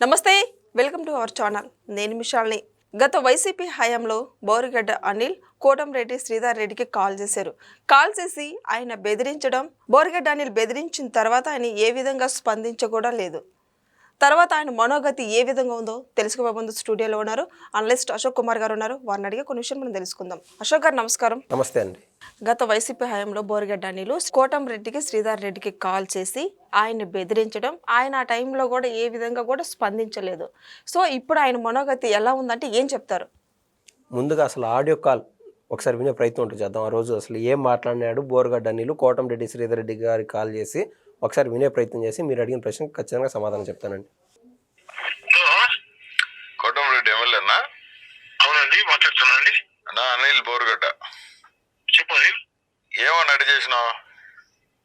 నమస్తే welcome to our channel. నేను మిషాల్ని. గత వైసీపీ హయాంలో బోరిగడ్డ అనిల్ కోటంరెడ్డి శ్రీధర్ రెడ్డికి కాల్ చేశారు. కాల్ చేసి ఆయన బెదిరించడం బోరిగడ్డ అనిల్ బెదిరించిన తర్వాత ఆయన ఏ విధంగా స్పందించకూడా లేదు. తర్వాత ఆయన మనోగతి ఏ విధంగా ఉందో తెలుసుకోబోయే ముందు స్టూడియోలో ఉన్నారు. అనలిస్ట్ అశోక్ కుమార్ గారు ఉన్నారు. వారిని అడిగే కొన్ని విషయం మనం తెలుసుకుందాం. అశోక్ గారు నమస్కారం. నమస్తే అండి. గత వైసీపీ హయాంలో బోరిగడ్డ అనిలు కోటంరెడ్డికి శ్రీధర్ రెడ్డికి కాల్ చేసి ఆయన్ని బెదిరించడం ఆయన ఆ టైంలో కూడా ఏ విధంగా కూడా స్పందించలేదు. సో ఇప్పుడు ఆయన మనోగతి ఎలా ఉందంటే ఏం చెప్తారు? ముందుగా అసలు ఆడియో కాల్ ఒకసారి వినే ప్రయత్నం ఉంటుంది చేద్దాం. ఆ రోజు అసలు ఏం మాట్లాడినాడు బోరగడ్డ నీళ్ళు కోటంరెడ్డి శ్రీధర్ రెడ్డి గారికి కాల్ చేసి ఒకసారి వినే ప్రయత్నం చేసి మీరు అడిగిన ప్రశ్నకు ఖచ్చితంగా సమాధానం చెప్తానండి. కోటంరెడ్డి ఎమ్మెల్యేనా అవునండి మాట్లాడుతున్నానండి. నా అనిల్ బోర్గడ్డ. చెప్పు అనిల్ ఏమని అడి చేసినావు?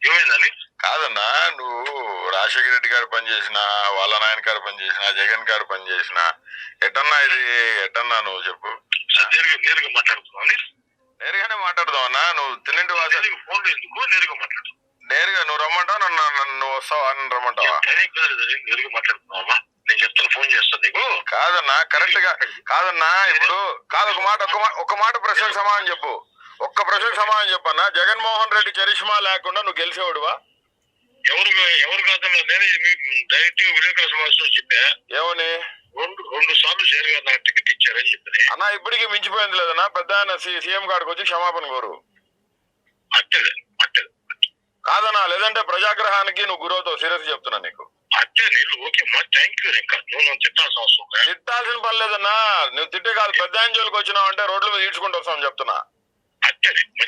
ఏమైందని కాదన్నా నువ్వు రాజశేఖర రెడ్డి గారు పని చేసిన వాళ్ళ నాయన గారు పని చేసిన జగన్ గారు పని చేసిన ఎటన్నా ఇది ఎటన్నా నువ్వు చెప్పు. నేరుగా అనిల్ నేరుగానే మాట్లాడదామన్నా నువ్వు తిన్నింటి వాస నేరుగా ఫోన్ నేరుగా మాట్లాడు నేరుగా నువ్వు రమ్మంటావు? నన్ను నన్ను నువ్వు వస్తావా? అని రమ్మంటావా? మాట్లాడుతున్నావా నేను చెప్తాను ఫోన్ చేస్తాను నీకు. కాదన్నా కరెక్ట్గా కాదన్నా ఇప్పుడు కాదు ఒక మాట ఒక మాట ఒక మాట ప్రశ్నకు సమాధానం చెప్పు. ఒక్క ప్రశ్నకు సమాధానం చెప్పన్నా జగన్మోహన్ రెడ్డి చరిష్మా లేకుండా నువ్వు గెలిచేవాడువా? ఎవరు ఎవరు కాదన్నా? నేనే డైరెక్ట్గా విలేకరుల సమావేశంలో చెప్పా. ఏమని? రెండు రెండు సార్లు షేర్ గారు నాకు టికెట్ ఇచ్చారని చెప్పని. అన్న ఇప్పటికీ మించిపోయింది లేదన్నా పెద్ద ఆయన సీఎం కాడికి వచ్చి క్షమాపణ కోరు. అట్టేది కాదన్నా లేదంటే ప్రజాగ్రహానికి నువ్వు గురవుతావు. సీరియస్ చెప్తున్నా నీకు. అట్టే నీళ్ళు ఓకే మా థ్యాంక్ యూ ఇంకా నువ్వు నన్ను తిట్టాల్సిన పని లేదన్నా నువ్వు తిట్టే కాదు పెద్ద ఆయన జోలికి వచ్చినావు అంటే రోడ్ల మీద ఈడ్చుకుంటూ వస్తాను చెప్తున్నా.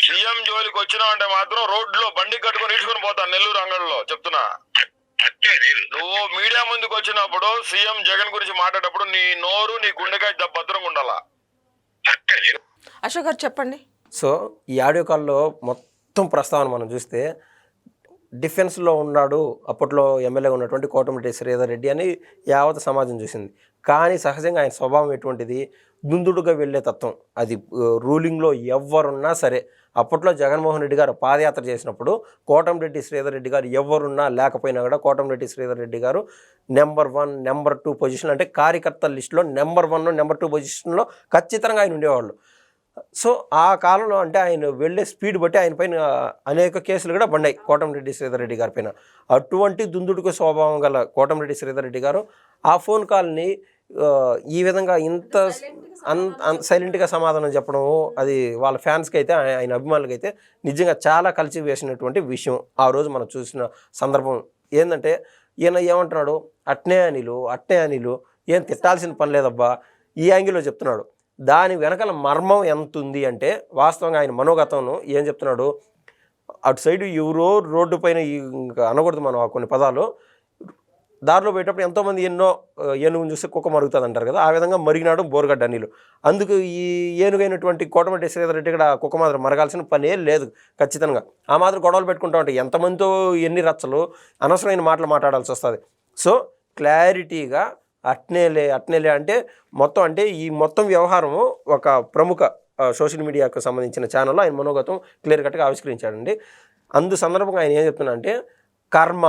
సీఎం జోలికి వచ్చినావు అంటే మాత్రం రోడ్లో బండి కట్టుకొని ఈడ్చుకుని పోతాను నెల్లూరు అంగడిలో చెప్తున్నా. నువ్వు మీడియా ముందుకు వచ్చినప్పుడు సీఎం జగన్ గురించి మాట్లాడేటప్పుడు నీ నోరు నీ గుండెకాయ భద్రంగా ఉండాలా? అశోక్ గారు చెప్పండి. సో ఈ ఆడియో కాల్లో మొత్తం ప్రస్తావన మనం చూస్తే డిఫెన్స్లో ఉన్నాడు అప్పట్లో ఎమ్మెల్యే ఉన్నటువంటి కోటమిటి శ్రీధర్ రెడ్డి అని యావత్ సమాజం చూసింది. కానీ సహజంగా ఆయన స్వభావం ఎటువంటిది? దుందుడుగా వెళ్ళే తత్వం. అది రూలింగ్లో ఎవరున్నా సరే అప్పట్లో జగన్మోహన్ రెడ్డి గారు పాదయాత్ర చేసినప్పుడు కోటంరెడ్డి శ్రీధర్ రెడ్డి గారు ఎవరున్నా లేకపోయినా కూడా కోటంరెడ్డి శ్రీధర్ రెడ్డి గారు number one number two position అంటే కార్యకర్తల లిస్టులో నెంబర్ వన్ నెంబర్ టూ పొజిషన్లో ఖచ్చితంగా ఆయన ఉండేవాళ్ళు. సో ఆ కాలంలో అంటే ఆయన వెళ్ళే స్పీడ్ బట్టి ఆయన పైన అనేక కేసులు కూడా పడినాయి కోటంరెడ్డి శ్రీధర్ రెడ్డి గారి పైన. అటువంటి దుందుడుకు స్వభావం గల కోటంరెడ్డి శ్రీధర్ రెడ్డి గారు ఆ ఫోన్ కాల్ని ఈ విధంగా ఇంత అన్ సైలెంట్గా సమాధానం చెప్పడం అది వాళ్ళ ఫ్యాన్స్కి అయితే ఆయన ఆయన అభిమానులకి అయితే నిజంగా చాలా కలిసి వేసినటువంటి విషయం. ఆ రోజు మనం చూసిన సందర్భం ఏంటంటే ఈయన ఏమంటున్నాడు అట్నే అనిలు అట్నే అనిలు ఏం తిట్టాల్సిన పని లేదబ్బా ఈ యాంగిల్లో చెప్తున్నాడు. దాని వెనకాల మర్మం ఎంత ఉంది అంటే వాస్తవంగా ఆయన మనోగతంను ఏం చెప్తున్నాడు? అటు సైడ్ ఎవరో రోడ్డు పైన ఈ- ఇంకా అనకూడదు మనం ఆ కొన్ని పదాలు. దారిలో పోయేటప్పుడు ఎంతోమంది ఎన్నో ఏనుగుని చూస్తే కుక్క మరుగుతుంది అంటారు కదా. ఆ విధంగా మరిగినాడు బోరగడ్డ అనిలు అందుకు ఈ ఏనుగైనటువంటి కోటమటి శ్రీధర్ రెడ్డి కూడా కుక్క మాత్రం మరగాల్సిన పనే లేదు ఖచ్చితంగా. ఆ మాత్రం గొడవలు పెట్టుకుంటా ఉంటాయి ఎంతమందితో ఎన్ని రచ్చలు అనవసరమైన మాటలు మాట్లాడాల్సి వస్తుంది. సో క్లారిటీగా అట్నేలే అట్నేలే అంటే మొత్తం అంటే ఈ మొత్తం వ్యవహారము ఒక ప్రముఖ సోషల్ మీడియాకు సంబంధించిన ఛానల్లో ఆయన మనోగతం క్లియర్ కట్గా ఆవిష్కరించాడండి. అందు సందర్భంగా ఆయన ఏం చెప్తున్నా అంటే కర్మ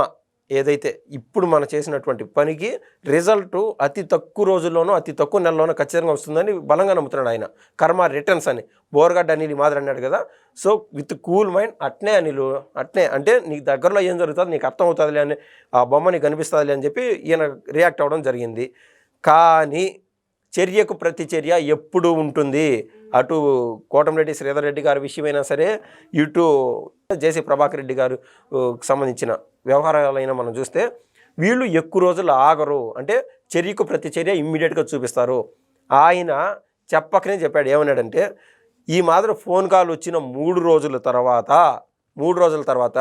ఏదైతే ఇప్పుడు మనం చేసినటువంటి పనికి రిజల్ట్ అతి తక్కువ రోజుల్లోనూ అతి తక్కువ నెలలోనూ ఖచ్చితంగా వస్తుందని బలంగా నమ్ముతున్నాడు ఆయన. కర్మ రిటర్న్స్ అని. బోర్గడ్డ అనిల్ మాదిరి అన్నాడు కదా. సో విత్ కూల్ మైండ్ అట్నే అనిలు అట్నే అంటే నీ దగ్గరలో ఏం జరుగుతుంది నీకు అర్థం అవుతుందిలే అని ఆ బొమ్మ నీకు కనిపిస్తుందిలే అని చెప్పి ఈయన రియాక్ట్ అవ్వడం జరిగింది. కానీ చర్యకు ప్రతి చర్య ఎప్పుడు ఉంటుంది. అటు కోటంరెడ్డి శ్రీధర్ రెడ్డి గారి విషయమైనా సరే ఇటు జేసీ ప్రభాకర్ రెడ్డి గారు సంబంధించిన వ్యవహారాలైనా మనం చూస్తే వీళ్ళు ఎక్కువ రోజులు ఆగరు. అంటే చర్యకు ప్రతిచర్య ఇమ్మీడియట్గా చూపిస్తారు. ఆయన చెప్పకనే చెప్పాడు. ఏమన్నాడంటే ఈ మాదిరి ఫోన్ కాల్ వచ్చిన మూడు రోజుల తర్వాత మూడు రోజుల తర్వాత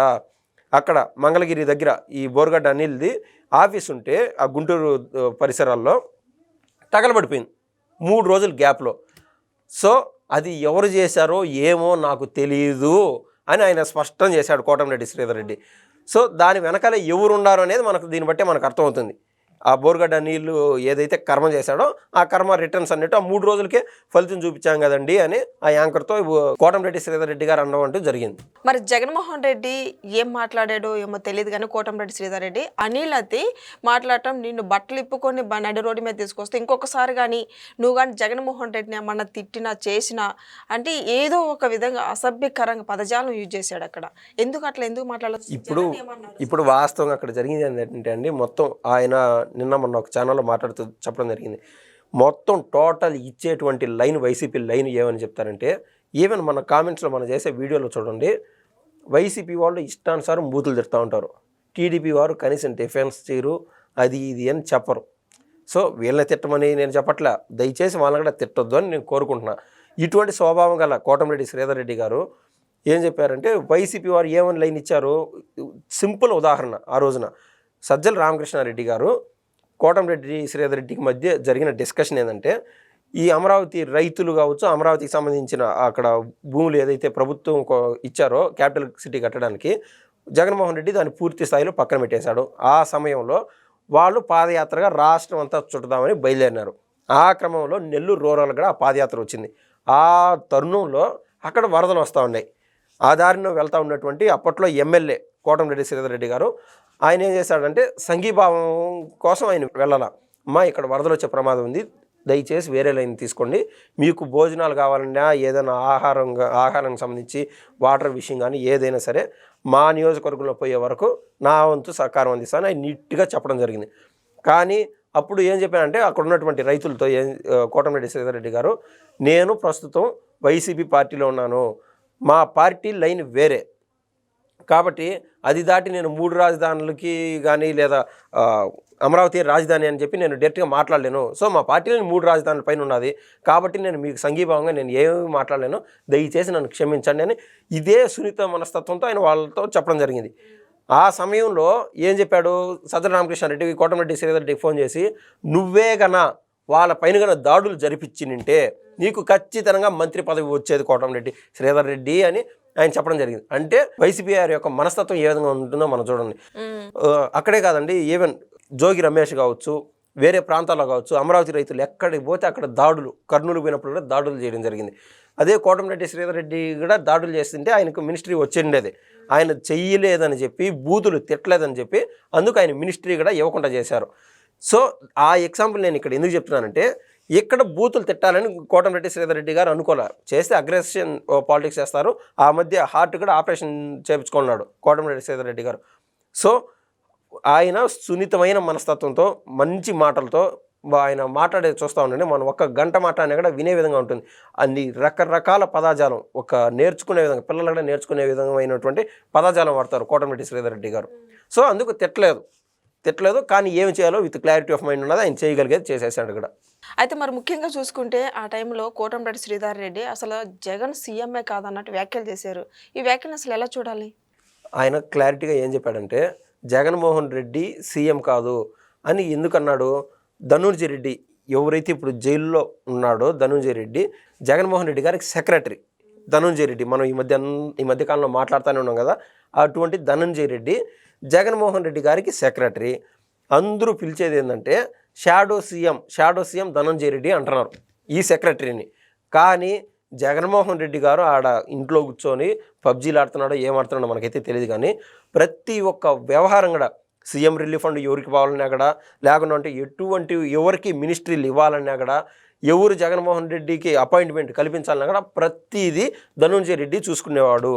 అక్కడ మంగళగిరి దగ్గర ఈ బోర్గడ్డ అనిల్ది ఆఫీస్ ఉంటే ఆ గుంటూరు పరిసరాల్లో తగలబడిపోయింది. మూడు రోజుల గ్యాప్లో. సో అది ఎవరు చేశారో ఏమో నాకు తెలియదు అని ఆయన స్పష్టం చేశాడు కోటమిరెడ్డి శ్రీధర్ రెడ్డి. సో దాని వెనకాల ఎవరు ఉన్నారు అనేది మనకు దీన్ని బట్టే మనకు అర్థమవుతుంది. ఆ బోర్గడ్డ నీళ్ళు ఏదైతే కర్మ చేశాడో ఆ కర్మ రిటర్న్స్ అన్నట్టు ఆ మూడు రోజులకే ఫలితం చూపించాం కదండి అని ఆ యాంకర్తో కోటంరెడ్డి శ్రీధర్ రెడ్డి గారు అనడం అంటూ జరిగింది. మరి జగన్మోహన్ రెడ్డి ఏం మాట్లాడాడో ఏమో తెలియదు కానీ కోటంరెడ్డి శ్రీధర్ రెడ్డి అనిల్ అతి మాట్లాడటం నిన్ను బట్టలు ఇప్పుకొని నడి రోడ్డు మీద తీసుకొస్తే ఇంకొకసారి కానీ నువ్వు కానీ జగన్మోహన్ రెడ్డిని ఏమన్నా తిట్టినా చేసినా అంటే ఏదో ఒక విధంగా అసభ్యకరంగా పదజాలం యూజ్ చేశాడు అక్కడ. ఎందుకు అట్లా? ఎందుకు మాట్లాడలేదు ఇప్పుడు ఇప్పుడు వాస్తవంగా అక్కడ జరిగింది ఏంటంటే అండి మొత్తం ఆయన నిన్న మొన్న ఒక ఛానల్లో మాట్లాడుతూ చెప్పడం జరిగింది. మొత్తం టోటల్ ఇచ్చేటువంటి లైన్ వైసీపీ లైన్ ఏమని చెప్తారంటే ఈవెన్ మన కామెంట్స్లో మనం చేసే వీడియోలో చూడండి వైసీపీ వాళ్ళు ఇష్టానుసారం బూతులు తిడతా ఉంటారు. టీడీపీ వారు కనీసం డిఫెన్స్ చేయరు అది ఇది అని చెప్పరు. సో వీళ్ళని తిట్టమని నేను చెప్పట్లా. దయచేసి వాళ్ళని కూడా తిట్టొద్దు అని నేను కోరుకుంటున్నా. ఇటువంటి స్వభావం గల కోటమిరెడ్డి శ్రీధర్ రెడ్డి గారు ఏం చెప్పారంటే వైసీపీ వారు ఏమని లైన్ ఇచ్చారు? సింపుల్ ఉదాహరణ ఆ రోజున. సజ్జల రామకృష్ణారెడ్డి గారు కోటంరెడ్డి శ్రీధర్ రెడ్డికి మధ్య జరిగిన డిస్కషన్ ఏంటంటే ఈ అమరావతి రైతులు కావచ్చు అమరావతికి సంబంధించిన అక్కడ భూములు ఏదైతే ప్రభుత్వం కో- ఇచ్చారో క్యాపిటల్ సిటీ కట్టడానికి జగన్మోహన్ రెడ్డి దాన్ని పూర్తి స్థాయిలో పక్కన పెట్టేశాడు. ఆ సమయంలో వాళ్ళు పాదయాత్రగా రాష్ట్రం అంతా చుట్టుదామని బయలుదేరినారు. ఆ క్రమంలో నెల్లూరు రూరల్ కూడా ఆ పాదయాత్ర వచ్చింది. ఆ తరుణంలో అక్కడ వరదలు వస్తూ ఉన్నాయి. ఆ దారిలో వెళ్తూ ఉన్నటువంటి అప్పట్లో ఎమ్మెల్యే కోటంరెడ్డి శ్రీధర్ రెడ్డి గారు. ఆయన ఏం చేశాడంటే సంఘీభావం కోసం ఆయన వెళ్ళాల. అమ్మా ఇక్కడ వరదలు వచ్చే ప్రమాదం ఉంది. దయచేసి వేరే లైన్ తీసుకోండి. మీకు భోజనాలు కావాలన్నా ఏదైనా ఆహారం ఆహారానికి సంబంధించి వాటర్ విషయం కానీ ఏదైనా సరే మా నియోజకవర్గంలో పోయే వరకు నా వంతు సహకారం అందిస్తాను ఆయన నీట్గా చెప్పడం జరిగింది. కానీ అప్పుడు ఏం చెప్పానంటే అక్కడ ఉన్నటువంటి రైతులతో ఏం కోటమిరెడ్డి శ్రీధర్ రెడ్డి గారు నేను ప్రస్తుతం వైసీపీ పార్టీలో ఉన్నాను. మా పార్టీ లైన్ వేరే. కాబట్టి అది దాటి నేను మూడు రాజధానులకి కానీ లేదా అమరావతి రాజధాని అని చెప్పి నేను డైరెక్ట్గా మాట్లాడలేను. సో మా పార్టీలో మూడు రాజధానుల పైన ఉన్నది. కాబట్టి నేను మీకు సంఘీభావంగా నేను ఏమి మాట్లాడలేను. దయచేసి నన్ను క్షమించండి అని ఇదే సునీత మనస్తత్వంతో ఆయన వాళ్ళతో చెప్పడం జరిగింది. ఆ సమయంలో ఏం చెప్పాడు? సజ్జల రామకృష్ణారెడ్డి కోటమిరెడ్డి శ్రీధర్రెడ్డికి ఫోన్ చేసి నువ్వే గన వాళ్ళ పైన గన దాడులు జరిపించి నింటే నీకు ఖచ్చితంగా మంత్రి పదవి వచ్చేది కోటమిరెడ్డి శ్రీధర్ రెడ్డి అని ఆయన చెప్పడం జరిగింది. అంటే వైసీపీ గారి యొక్క మనస్తత్వం ఏ విధంగా ఉంటుందో మనం చూడండి. అక్కడే కాదండి ఈవెన్ జోగి రమేష్ కావచ్చు వేరే ప్రాంతాల్లో కావచ్చు అమరావతి రైతులు ఎక్కడికి పోతే అక్కడ దాడులు కర్నూలు పోయినప్పుడు కూడా దాడులు చేయడం జరిగింది. అదే కోటమిరెడ్డి శ్రీధర్ రెడ్డి కూడా దాడులు చేస్తుంటే ఆయనకు మినిస్ట్రీ వచ్చిండేది. ఆయన చెయ్యలేదని చెప్పి బూతులు తిట్టలేదని చెప్పి అందుకు ఆయన మినిస్ట్రీ కూడా ఇవ్వకుండా చేశారు. సో ఆ ఎగ్జాంపుల్ నేను ఇక్కడ ఎందుకు చెప్తున్నానంటే ఇక్కడ బూతులు తిట్టాలని కోటమిరెడ్డి శ్రీధర్ రెడ్డి గారు అనుకున్నారు చేస్తే అగ్రెషన్ పాలిటిక్స్ చేస్తారు. ఆ మధ్య హార్ట్ కూడా ఆపరేషన్ చేయించుకున్నాడు కోటమిరెడ్డి శ్రీధర్ రెడ్డి గారు. సో ఆయన సున్నితమైన మనస్తత్వంతో మంచి మాటలతో ఆయన మాట్లాడేది చూస్తూ ఉండండి. మనం ఒక్క గంట మాట్లాడినా కూడా వినే విధంగా ఉంటుంది. అన్ని రకరకాల పదాజాలం ఒక నేర్చుకునే విధంగా పిల్లలు కూడా నేర్చుకునే విధమైనటువంటి పదాజాలం వాడతారు కోటమిరెడ్డి శ్రీధర్ రెడ్డి గారు. సో అందుకు తిట్టలేదు. తిట్టలేదు కానీ ఏమి చేయాలో విత్ క్లారిటీ ఆఫ్ మైండ్ ఉన్నది ఆయన చేయగలిగేది చేసేసాడు కూడా. అయితే మరి ముఖ్యంగా చూసుకుంటే ఆ టైంలో కోటంరెడ్డి శ్రీధర్ రెడ్డి అసలు జగన్ సీఎంఏ కాదన్నట్టు వ్యాఖ్యలు చేశారు. ఈ వ్యాఖ్యలు అసలు ఎలా చూడాలి? ఆయన క్లారిటీగా ఏం చెప్పాడంటే జగన్మోహన్ రెడ్డి సీఎం కాదు అని ఎందుకన్నాడు? ధనుర్జీ రెడ్డి ఎవరైతే ఇప్పుడు జైల్లో ఉన్నాడో ధనుంజయ రెడ్డి జగన్మోహన్ రెడ్డి గారికి సెక్రటరీ. ధనుంజయ రెడ్డి మనం ఈ మధ్య ఈ మధ్యకాలంలో మాట్లాడుతూనే ఉన్నాం కదా అటువంటి ధనుంజయ రెడ్డి జగన్మోహన్ రెడ్డి గారికి సెక్రటరీ. అందరూ పిలిచేది ఏంటంటే shadow CM shadow CM Dhananjaya Reddy అంటున్నారు ఈ సెక్రటరీని. కానీ జగన్మోహన్ రెడ్డి గారు ఆడ ఇంట్లో కూర్చొని పబ్జీలు ఆడుతున్నాడో ఏం ఆడుతున్నాడో మనకైతే తెలియదు కానీ ప్రతి ఒక్క వ్యవహారం కూడా సీఎం రిలీఫ్ ఫండ్ ఎవరికి పోవాలన్నా కూడా లేకుండా అంటే ఎటువంటి ఎవరికి మినిస్ట్రీలు ఇవ్వాలన్నా కూడా ఎవరు జగన్మోహన్ రెడ్డికి అపాయింట్మెంట్ కల్పించాలన్నా కూడా ప్రతిదీ ధనుంజయ రెడ్డి చూసుకునేవాడు.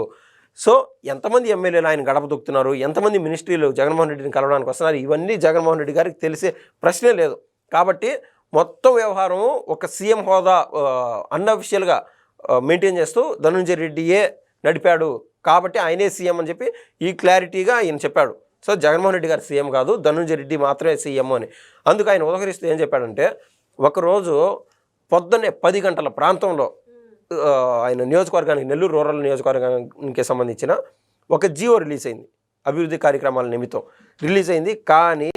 సో ఎంతమంది ఎమ్మెల్యేలు ఆయన గడప దొక్కుతున్నారు? ఎంతమంది మినిస్ట్రీలు జగన్మోహన్ రెడ్డిని కలవడానికి వస్తున్నారు? ఇవన్నీ జగన్మోహన్ రెడ్డి గారికి తెలిసే ప్రశ్నే లేదు. కాబట్టి మొత్తం వ్యవహారం ఒక సీఎం హోదా అన్అఫిషియల్గా మెయింటైన్ చేస్తూ ధనుంజయ రెడ్డియే నడిపాడు. కాబట్టి ఆయనే సీఎం అని చెప్పి ఈ క్లారిటీగా ఆయన చెప్పాడు. సో జగన్మోహన్ రెడ్డి గారు సీఎం కాదు ధనుంజయ రెడ్డి మాత్రమే సీఎం అని. అందుకు ఆయన ఉదహరిస్తూ ఏం చెప్పాడంటే ఒకరోజు పొద్దున్నే పది గంటల ప్రాంతంలో ఆయన నియోజకవర్గానికి నెల్లూరు రూరల్ నియోజకవర్గానికి సంబంధించిన ఒక జియో రిలీజ్ అయింది. అభివృద్ధి కార్యక్రమాల నిమిత్తం రిలీజ్ అయింది. కానీ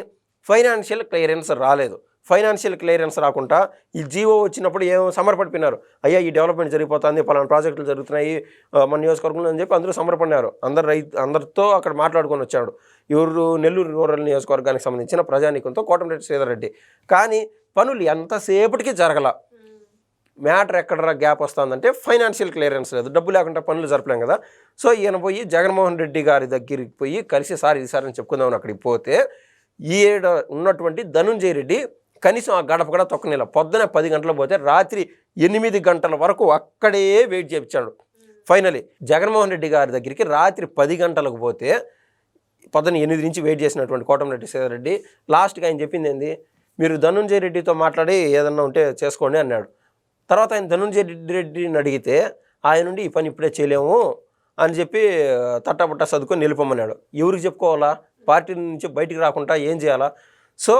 ఫైనాన్షియల్ క్లియరెన్స్ రాలేదు. ఫైనాన్షియల్ క్లియరెన్స్ రాకుండా ఈ జీవో వచ్చినప్పుడు ఏం సమర్పడిపోయినారు. అయ్యా ఈ డెవలప్మెంట్ జరిగిపోతుంది పలానా ప్రాజెక్టులు జరుగుతున్నాయి మన నియోజకవర్గంలో అని చెప్పి అందరూ సమరపడినారు. అందరు రైతు అందరితో అక్కడ మాట్లాడుకొని వచ్చాడు. ఎవరు? నెల్లూరు రూరల్ నియోజకవర్గానికి సంబంధించిన ప్రజానీకంతో కోటమిరెడ్డి శ్రీధర్ రెడ్డి. కానీ పనులు ఎంతసేపటికి జరగల. మ్యాటర్ ఎక్కడ గ్యాప్ వస్తుందంటే ఫైనాన్షియల్ క్లియరెన్స్ లేదు. డబ్బు లేకుండా పనులు జరపలేం కదా. సో ఈయన పోయి జగన్మోహన్ రెడ్డి గారి దగ్గరికి పోయి కలిసి సార్ ఇది సార్ అని చెప్పుకుందామని అక్కడికి పోతే ఈడ ఉన్నటువంటి ధనుంజయ రెడ్డి కనీసం ఆ గడప కూడా తొక్కనిల పొద్దున పది గంటలకు పోతే రాత్రి ఎనిమిది గంటల వరకు అక్కడే వెయిట్ చేయించాడు ఫైనలీ జగన్మోహన్ రెడ్డి గారి దగ్గరికి రాత్రి పది గంటలకు పోతే పొద్దున ఎనిమిది నుంచి వెయిట్ చేసినటువంటి కోటమిరెడ్డి శ్రీధర్ రెడ్డి లాస్ట్గా ఆయన చెప్పింది ఏంది? మీరు ధనుంజయ రెడ్డితో మాట్లాడి ఏదన్నా ఉంటే చేసుకోండి అన్నాడు. తర్వాత ఆయన ధనుంజయ రెడ్డి రెడ్డిని అడిగితే ఆయన నుండి ఈ పని ఇప్పుడే చేయలేము అని చెప్పి తట్టబట్ట సర్దుకొని నిలిపమన్నాడు. ఎవరికి చెప్పుకోవాలా? పార్టీ నుంచి బయటికి రాకుండా ఏం చేయాలా? సో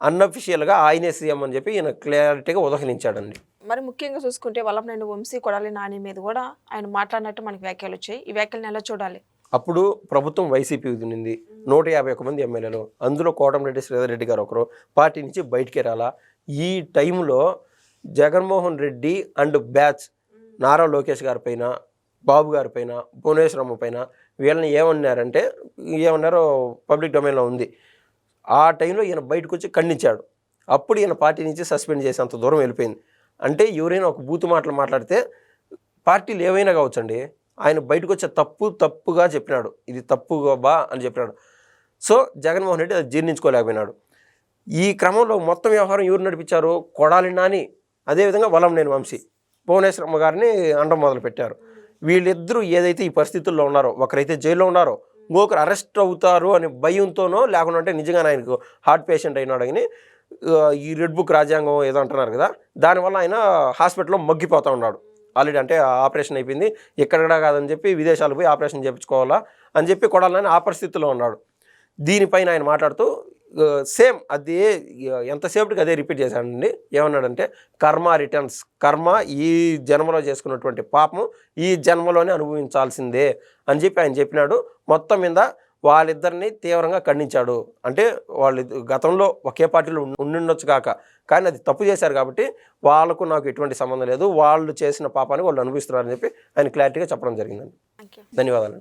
అన్అఫిషియల్గా ఆయనే సీఎం అని చెప్పి ఈయన క్లారిటీగా ఉదహరించాడండి. మరి ముఖ్యంగా చూసుకుంటే వల్లభనేని వంశీ కొడాలి నాని మీద కూడా ఆయన మాట్లాడినట్టు మనకి వ్యాఖ్యలు వచ్చాయి. ఈ వ్యాఖ్యలను ఎలా చూడాలి? అప్పుడు ప్రభుత్వం వైసీపీ ఉంది నూట యాభై ఒక్క మంది ఎమ్మెల్యేలు. అందులో కోటమిరెడ్డి శ్రీధర్ రెడ్డి గారు ఒకరు. పార్టీ నుంచి బయటికి రాలా. ఈ టైంలో జగన్మోహన్ రెడ్డి అండ్ బ్యాచ్ నారా లోకేష్ గారి పైన బాబు గారి పైన భువనేశ్వరమ్మ పైన వీళ్ళని ఏమన్నారంటే ఏమన్నారో పబ్లిక్ డొమైన్లో ఉంది. ఆ టైంలో ఈయన బయటకు వచ్చి ఖండించాడు. అప్పుడు ఈయన పార్టీ నుంచి సస్పెండ్ చేసేంత దూరం వెళ్ళిపోయింది. అంటే ఎవరైనా ఒక బూతు మాటలు మాట్లాడితే పార్టీలు ఏవైనా కావచ్చండి ఆయన బయటకు వచ్చే తప్పు తప్పుగా చెప్పినాడు. ఇది తప్పుగా బా అని చెప్పినాడు. సో జగన్మోహన్ రెడ్డి అది జీర్ణించుకోలేకపోయినాడు. ఈ క్రమంలో మొత్తం వ్యవహారం ఎవరు నడిపించారు? కొడాలి నాని అదేవిధంగా వలంనేని వంశీ భువనేశ్వరమ్మ గారిని అండం మొదలు పెట్టారు వీళ్ళిద్దరూ ఏదైతే ఈ పరిస్థితుల్లో ఉన్నారో ఒకరైతే జైల్లో ఉన్నారో ఇంకొకరు అరెస్ట్ అవుతారు అనే భయంతోనో లేకుండా అంటే నిజంగా ఆయనకు హార్ట్ పేషెంట్ అయినాడు అని ఈ రెడ్ బుక్ రాజ్యాంగం ఏదో అంటున్నారు కదా దానివల్ల ఆయన హాస్పిటల్లో మగ్గిపోతూ ఉన్నాడు. ఆల్రెడీ అంటే ఆపరేషన్ అయిపోయింది ఎక్కడ కాదని చెప్పి విదేశాలు పోయి ఆపరేషన్ చేయించుకోవాలా అని చెప్పి కొడాలని ఆ పరిస్థితిలో ఉన్నాడు. దీనిపైన ఆయన మాట్లాడుతూ సేమ్ అది ఎంతసేపటికి అదే రిపీట్ చేశాడండి. ఏమన్నాడంటే కర్మ రిటర్న్స్. కర్మ ఈ జన్మలో చేసుకున్నటువంటి పాపం ఈ జన్మలోనే అనుభవించాల్సిందే అని చెప్పి ఆయన చెప్పినాడు. మొత్తం మీద వాళ్ళిద్దరిని తీవ్రంగా ఖండించాడు. అంటే వాళ్ళు గతంలో ఒకే పార్టీలో ఉండి- ఉండుండొచ్చు కాక కానీ అది తప్పు చేశారు కాబట్టి వాళ్ళకు నాకు ఎటువంటి సంబంధం లేదు. వాళ్ళు చేసిన పాపాన్ని వాళ్ళు అనుభవిస్తున్నారని చెప్పి ఆయన క్లారిటీగా చెప్పడం జరిగిందండి. ధన్యవాదాలు.